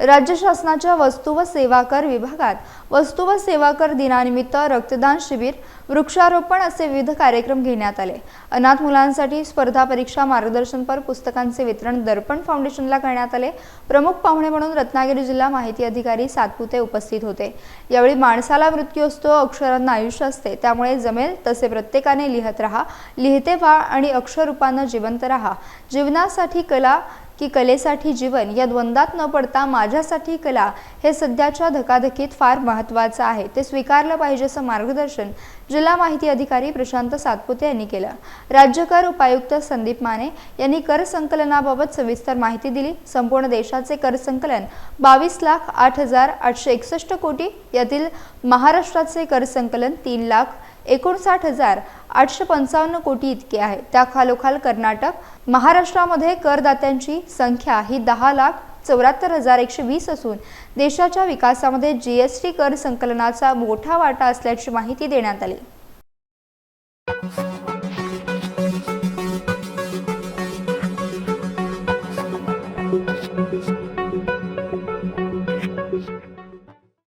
राज्य शासनाच्या वस्तू व सेवा कर विभागात वस्तू व सेवा कर दिनानिमित्त रक्तदान शिबिर वृक्षारोपण असे विविध कार्यक्रम घेण्यात आले. अनाथ मुलांसाठी स्पर्धा परीक्षा मार्गदर्शनपर पुस्तकांचे वितरण दर्पण फाउंडेशनला करण्यात आले. प्रमुख पाहुणे म्हणून रत्नागिरी जिल्हा माहिती अधिकारी सातपुते उपस्थित होते. यावेळी माणसाला मृत्यू असतो अक्षरांना आयुष्य असते त्यामुळे जमेल तसे प्रत्येकाने लिहत राहा. लिहिते व्हा आणि अक्षररूपानं जिवंत राहा. जीवनासाठी कला की कलेसाठी जीवन या द्वंद्वात न पडता माझ्यासाठी कला हे सध्याच्या धकाधकीत फार महत्त्वाचं आहे. ते स्वीकारलं पाहिजे असं मार्गदर्शन जिल्हा माहिती अधिकारी प्रशांत सातपुते यांनी केलं. राज्य कर उपायुक्त संदीप माने यांनी कर संकलनाबाबत सविस्तर माहिती दिली. संपूर्ण देशाचे कर संकलन बावीस लाख आठ हजार आठशे एकसष्ट कोटी. यातील महाराष्ट्राचे कर संकलन तीन लाख एकोणसाठ हजार आठशे पंचावन्न कोटी इतके आहे. त्याखालोखाल कर्नाटक महाराष्ट्रामध्ये करदात्यांची संख्या ही दहा लाख चौऱ्याहत्तर हजार एकशे वीस असून देशाच्या विकासामध्ये जी एस टी कर संकलनाचा मोठा वाटा असल्याची माहिती देण्यात आली.